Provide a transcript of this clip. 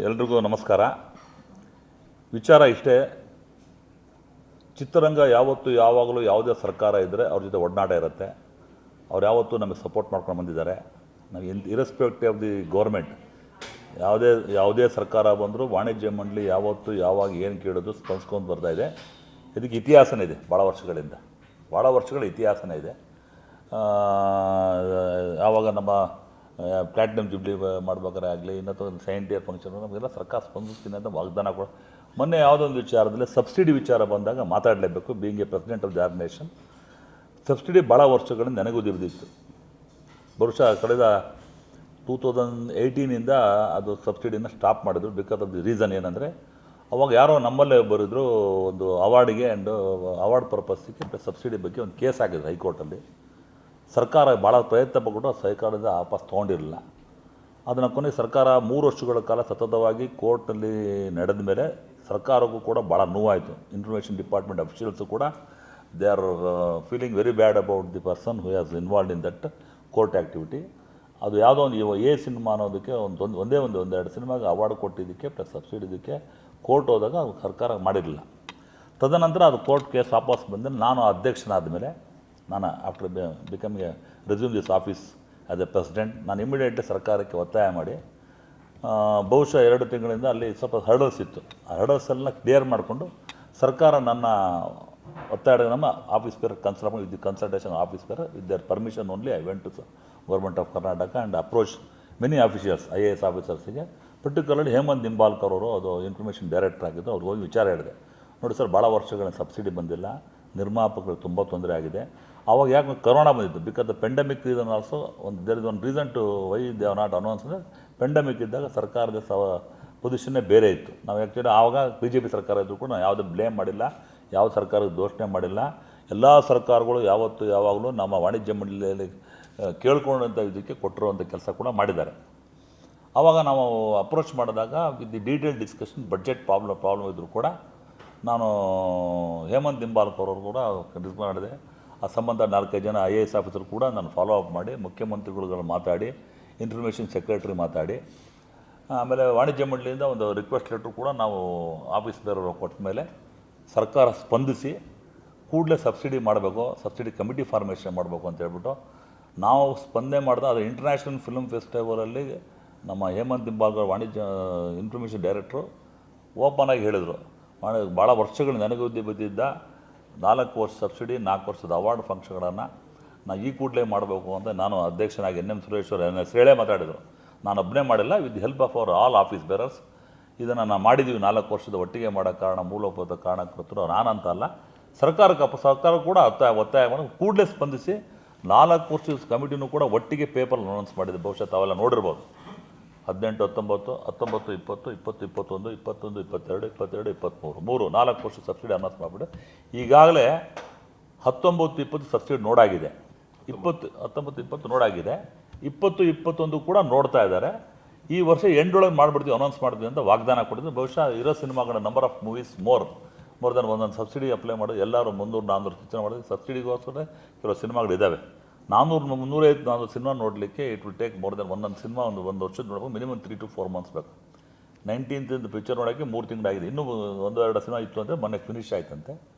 ಎಲ್ರಿಗೂ ನಮಸ್ಕಾರ. ವಿಚಾರ ಇಷ್ಟೇ, ಚಿತ್ರರಂಗ ಯಾವತ್ತು ಯಾವಾಗಲೂ ಯಾವುದೇ ಸರ್ಕಾರ ಇದ್ದರೆ ಅವ್ರ ಜೊತೆ ಒಡನಾಟ ಇರುತ್ತೆ. ಅವ್ರು ಯಾವತ್ತೂ ನಮಗೆ ಸಪೋರ್ಟ್ ಮಾಡ್ಕೊಂಡು ಬಂದಿದ್ದಾರೆ. ನಾವು and irrespective of the government ಯಾವುದೇ ಯಾವುದೇ ಸರ್ಕಾರ ಬಂದರೂ ವಾಣಿಜ್ಯ ಮಂಡಳಿ ಯಾವತ್ತು ಯಾವಾಗ ಏನು ಕೇಳೋದು ಸ್ಪಂದಿಸ್ಕೊಂಡು ಬರ್ತಾ ಇದೆ. ಇದಕ್ಕೆ ಇತಿಹಾಸನೇ ಇದೆ ಭಾಳ ವರ್ಷಗಳಿಂದ. ಭಾಳ ವರ್ಷಗಳ ಇತಿಹಾಸನೇ ಇದೆ. ಯಾವಾಗ ನಮ್ಮ ಪ್ಲ್ಯಾಟಿನಮ್ ಜುಬ್ಲಿ ಮಾಡ್ಬೇಕಾದ್ರೆ ಆಗಲಿ ಇನ್ನೊಂದು ಸೆಕೆಂಡ್ ಇಯರ್ ಫಂಕ್ಷನ್ ನಮಗೆಲ್ಲ ಸರ್ಕಾರ ಸ್ಪಂದಿಸ್ತೀನಿ ಅಂತ ವಾಗ್ದಾನ ಕೂಡ. ಮೊನ್ನೆ ಯಾವುದೊಂದು ವಿಚಾರದಲ್ಲಿ ಸಬ್ಸಿಡಿ ವಿಚಾರ ಬಂದಾಗ ಮಾತಾಡಲೇಬೇಕು being a president of the organisation subsidy ಭಾಳ ವರ್ಷಗಳಿಂದ ನನಗೂ ನೆನಗುದಿರ್ದಿತ್ತು ಬಹುಶಃ ಕಳೆದ ಟೂ ತೌಸಂಡ್ ಏಯ್ಟೀನಿಂದ ಅದು ಸಬ್ಸಿಡಿನ ಸ್ಟಾಪ್ ಮಾಡಿದ್ರು ಬಿಕಾಸ್ ಆಫ್ ದಿ ರೀಸನ್ ಏನಂದರೆ, ಅವಾಗ ಯಾರೋ ನಮ್ಮಲ್ಲೇ ಬರಿದ್ರು ಒಂದು ಅವಾರ್ಡಿಗೆ ಆ್ಯಂಡ್ ಅವಾರ್ಡ್ ಪರ್ಪಸ್ಸಿಗೆ ಸಬ್ಸಿಡಿ ಬಗ್ಗೆ ಒಂದು ಕೇಸ್ ಆಗಿದೆ ಹೈಕೋರ್ಟಲ್ಲಿ. ಸರ್ಕಾರ ಭಾಳ ಪ್ರಯತ್ನ ಪಟ್ಟು ಸರ್ಕಾರದಿಂದ ಸರ್ಕಾರದ ವಾಪಸ್ ತೊಗೊಂಡಿರಲಿಲ್ಲ. ಅದನ್ನು ಕೊನೆಗೆ ಸರ್ಕಾರ ಮೂರು ವರ್ಷಗಳ ಕಾಲ ಸತತವಾಗಿ ಕೋರ್ಟಲ್ಲಿ ನಡೆದ ಮೇಲೆ ಸರ್ಕಾರಕ್ಕೂ ಕೂಡ ಭಾಳ ನೋವಾಯಿತು. ಇನ್ಫಾರ್ಮೇಷನ್ ಡಿಪಾರ್ಟ್ಮೆಂಟ್ ಅಫಿಷಿಯಲ್ಸು ಕೂಡ they are feeling very bad about the person who has involved in that court activity ಅದು ಯಾವುದೋ ಒಂದು ಇವ ಎ ಸಿನಿಮಾ ಅನ್ನೋದಕ್ಕೆ ಒಂದು ಒಂದು, ಒಂದೇ ಒಂದು ಒಂದೆರಡು ಸಿನಿಮಾಗೆ ಅವಾರ್ಡ್ ಕೊಟ್ಟಿದ್ದಕ್ಕೆ ಪ್ಲಸ್ ಸಬ್ಸಿಡಿ ಇದಕ್ಕೆ ಕೋರ್ಟ್ ಹೋದಾಗ ಅದು ಸರ್ಕಾರ ಮಾಡಿರಲಿಲ್ಲ. ತದನಂತರ ಅದು ಕೋರ್ಟ್ ಕೇಸ್ ವಾಪಸ್ ಬಂದರೆ ನಾನು ಅಧ್ಯಕ್ಷನಾದ ಮೇಲೆ ನಾನು after becoming resume this office as a president ನಾನು ಇಮಿಡಿಯೇಟ್ಲಿ ಸರ್ಕಾರಕ್ಕೆ ಒತ್ತಾಯ ಮಾಡಿ ಬಹುಶಃ ಎರಡು ತಿಂಗಳಿಂದ ಅಲ್ಲಿ ಸ್ವಲ್ಪ ಹರ್ಡಲ್ಸ್ ಇತ್ತು. ಆ ಹರ್ಡಲ್ಸ್ ಎಲ್ಲ ಕ್ಲಿಯರ್ ಮಾಡಿಕೊಂಡು ಸರ್ಕಾರ ನನ್ನ ಒತ್ತಾಯ ನಮ್ಮ office bearer consult with the consultation office bearer with their permission only I went to government of Karnataka and approach many officials I A S ಆಫೀಸರ್ಸಿಗೆ particularly Hemant Nimbalkar ಅವರು, ಅದು ಇನ್ಫಾರ್ಮೇಷನ್ ಡೈರೆಕ್ಟರ್ ಆಗಿದ್ದು ಅವ್ರಿಗೆ ಹೋಗಿ ವಿಚಾರ ಹೇಳಿದೆ. ನೋಡಿ ಸರ್, ಭಾಳ ವರ್ಷಗಳ ಸಬ್ಸಿಡಿ ಬಂದಿಲ್ಲ. ನಿರ್ಮಾಪಕರಿಗೆ ತುಂಬ ತೊಂದರೆ ಆಗಿದೆ. ಆವಾಗ ಯಾಕೆ ಕರೋನಾ ಬಂದಿತ್ತು. Because the pandemic reason also ಒಂದು there is one reason to why they are not announce ಅಂದರೆ ಪೆಂಡಮಿಕ್ ಇದ್ದಾಗ ಸರ್ಕಾರದ ಸವ ಪೊಸಿಷನ್ನೇ ಬೇರೆ ಇತ್ತು. ನಾವು ಆ್ಯಕ್ಚುಲಿ ಆವಾಗ ಬಿ ಜೆ ಪಿ ಸರ್ಕಾರ ಇದ್ದರೂ ಕೂಡ ನಾವು ಯಾವುದೇ ಬ್ಲೇಮ್ ಮಾಡಿಲ್ಲ, ಯಾವ ಸರ್ಕಾರಕ್ಕೆ ದೋಷಣೆ ಮಾಡಿಲ್ಲ. ಎಲ್ಲ ಸರ್ಕಾರಗಳು ಯಾವತ್ತು ಯಾವಾಗಲೂ ನಮ್ಮ ವಾಣಿಜ್ಯ ಮಂಡಳಿಯಲ್ಲಿ ಕೇಳ್ಕೊಂಡಂಥ ಇದಕ್ಕೆ ಕೊಟ್ಟಿರುವಂಥ ಕೆಲಸ ಕೂಡ ಮಾಡಿದ್ದಾರೆ. ಆವಾಗ ನಾವು ಅಪ್ರೋಚ್ ಮಾಡಿದಾಗ with the detail discussion budget problem problem ಇದ್ದರೂ ಕೂಡ ನಾನು, ಹೇಮಂತ್ ಅವರು ಕೂಡ ಡಿಸ್ ಮಾಡಿದೆ. ಆ ಸಂಬಂಧ ನಾಲ್ಕೈದು ಜನ ಐ ಎ ಎಸ್ ಆಫೀಸರ್ ಕೂಡ ನಾನು ಫಾಲೋ ಅಪ್ ಮಾಡಿ ಮುಖ್ಯಮಂತ್ರಿಗಳು ಮಾತಾಡಿ ಇನ್ಫಾರ್ಮೇಷನ್ ಸೆಕ್ರೆಟರಿ ಮಾತಾಡಿ. ಆಮೇಲೆ ವಾಣಿಜ್ಯ ಮಂಡಳಿಯಿಂದ ಒಂದು ರಿಕ್ವೆಸ್ಟ್ ಲೆಟ್ರ್ ಕೂಡ ನಾವು ಆಫೀಸ್ ಬೇರೆಯವರು ಕೊಟ್ಟ ಮೇಲೆ ಸರ್ಕಾರ ಸ್ಪಂದಿಸಿ ಕೂಡಲೇ ಸಬ್ಸಿಡಿ ಮಾಡಬೇಕು ಸಬ್ಸಿಡಿ ಕಮಿಟಿ ಫಾರ್ಮೇಷನ್ ಮಾಡಬೇಕು ಅಂತ ಹೇಳ್ಬಿಟ್ಟು ನಾವು ಸ್ಪಂದನೆ ಮಾಡಿದ, ಅದು ಇಂಟರ್ನ್ಯಾಷನಲ್ ಫಿಲ್ಮ್ ಫೆಸ್ಟಿವಲಲ್ಲಿ ನಮ್ಮ ಹೇಮಂತ್ ನಿಂಬಾಲ್ಕರ್ ವಾಣಿಜ್ಯ ಇನ್ಫಾರ್ಮೇಷನ್ ಡೈರೆಕ್ಟ್ರು ಓಪನ್ ಆಗಿ ಹೇಳಿದರು. ಮಾಡಿ, ಭಾಳ ವರ್ಷಗಳು ನನಗುದ್ದಿ ಬಿದ್ದಿದ್ದ, ನಾಲ್ಕು ವರ್ಷ ಸಬ್ಸಿಡಿ, ನಾಲ್ಕು ವರ್ಷದ ಅವಾರ್ಡ್ ಫಂಕ್ಷನ್ಗಳನ್ನು ನಾ ಈ ಕೂಡಲೇ ಮಾಡಬೇಕು ಅಂತ ನಾನು ಅಧ್ಯಕ್ಷನಾಗಿ N M Sureshwar N S ಹೇಳೇ ಮಾತಾಡಿದರು. ನಾನು ಒಬ್ಬನೇ ಮಾಡಿಲ್ಲ with help of our all office bearers ಇದನ್ನು ನಾವು ಮಾಡಿದ್ದೀವಿ ನಾಲ್ಕು ವರ್ಷದ ಒಟ್ಟಿಗೆ ಮಾಡೋ ಕಾರಣ, ಮೂಲಭೂತ ಕಾರಣಕರ್ತರು ನಾನಂತ ಅಲ್ಲ. ಸರ್ಕಾರಕ್ಕೆ ಸರ್ಕಾರ ಕೂಡ ಒತ್ತಾಯ ಒತ್ತಾಯ ಮಾಡಿ ಕೂಡಲೇ ಸ್ಪಂದಿಸಿ ನಾಲ್ಕು ವರ್ಷದ ಕಮಿಟಿನೂ ಕೂಡ ಒಟ್ಟಿಗೆ ಪೇಪರ್ ಅನೌನ್ಸ್ ಮಾಡಿದೆ ಬಹುಶಃ ತಾವೆಲ್ಲ ನೋಡಿರ್ಬೋದು. ಹದಿನೆಂಟು, ಹತ್ತೊಂಬತ್ತು ಹತ್ತೊಂಬತ್ತು, ಇಪ್ಪತ್ತು ಇಪ್ಪತ್ತು, ಇಪ್ಪತ್ತೊಂದು ಇಪ್ಪತ್ತೊಂದು, ಇಪ್ಪತ್ತೆರಡು ಇಪ್ಪತ್ತೆರಡು, ಇಪ್ಪತ್ತ್ಮೂರು, ಮೂರು, ನಾಲ್ಕು ವರ್ಷ ಸಬ್ಸಿಡಿ ಅನೌನ್ಸ್ ಮಾಡಿಬಿಟ್ಟು ಈಗಾಗಲೇ ಹತ್ತೊಂಬತ್ತು, ಇಪ್ಪತ್ತು ಸಬ್ಸಿಡಿ ನೋಡಾಗಿದೆ. ಇಪ್ಪತ್ತು, ಹತ್ತೊಂಬತ್ತು, ಇಪ್ಪತ್ತು ನೋಡಾಗಿದೆ. ಇಪ್ಪತ್ತು, ಇಪ್ಪತ್ತೊಂದು ಕೂಡ ನೋಡ್ತಾ ಇದ್ದಾರೆ. ಈ ವರ್ಷ ಎಂಡೊಳಗೆ ಮಾಡಿಬಿಡ್ತೀವಿ, ಅನೌನ್ಸ್ ಮಾಡ್ತೀವಿ ಅಂತ ವಾಗ್ದಾನ ಕೊಟ್ಟಿದ್ದು ಬಹುಶಃ ಇರೋ ಸಿನಿಮಾಗಳ number of movies more more than ಒಂದೊಂದು ಸಬ್ಸಿಡಿ ಅಪ್ಲೈ ಮಾಡೋದು ಎಲ್ಲರೂ ಮುನ್ನೂರು ನಾನ್ನೂರು ಸೂಚನೆ ಮಾಡೋದು ಸಬ್ಸಿಡಿಗೋಸ್ಕರ ಕೆಲವು ಸಿನಿಮಾಗಳು ಇದ್ದಾವೆ ನಾನ್ನೂರು ಮುನ್ನೂರೈವತ್ತು ನಾನು ಸಿನಿಮಾ ನೋಡಲಿಕ್ಕೆ it will take more than ಒಂದೊಂದು ಸಿನಿಮಾ ಒಂದು ಒಂದು ವರ್ಷದ ನೋಡಬೇಕು. Minimum three to four months ಬೇಕು. ನೈನ್ಟೀನ್ತ್ ಪಿಕ್ಚರ್ ನೋಡೋಕ್ಕೆ ಮೂರು ತಿಂಗಳಾಗಿದೆ. ಇನ್ನೂ ಒಂದು ಎರಡು ಸಿನಿಮಾ ಇತ್ತು ಅಂದರೆ ಮೊನ್ನೆ ಫಿನಿಶ್ ಆಯ್ತಂತೆ.